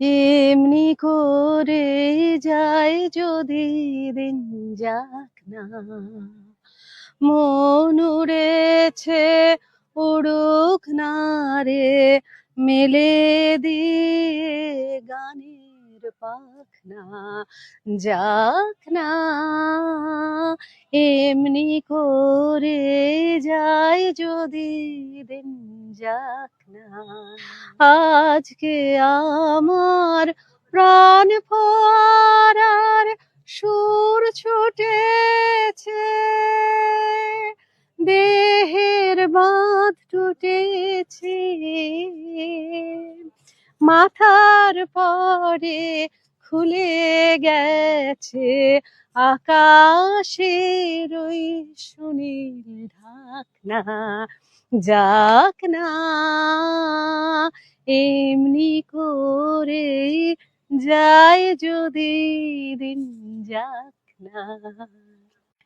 এমনি করে যায় যদি দিন যাক না। মন উড়েছে, উড়ুক না রে, মেলে দিয়ে গানের পাখনা। যাক না, এমনি করে যায় যদি দিন যাক না। আজকে আমার প্রাণ ফোয়ারার সুর ছুটেছে। দেহের বাঁধ টুটেছে। মাথার পরে খুলে গেছে। আকাশের ওই সুনীল ঢাকনা যাক না এমনি করে যায় যদি দিন যাক না।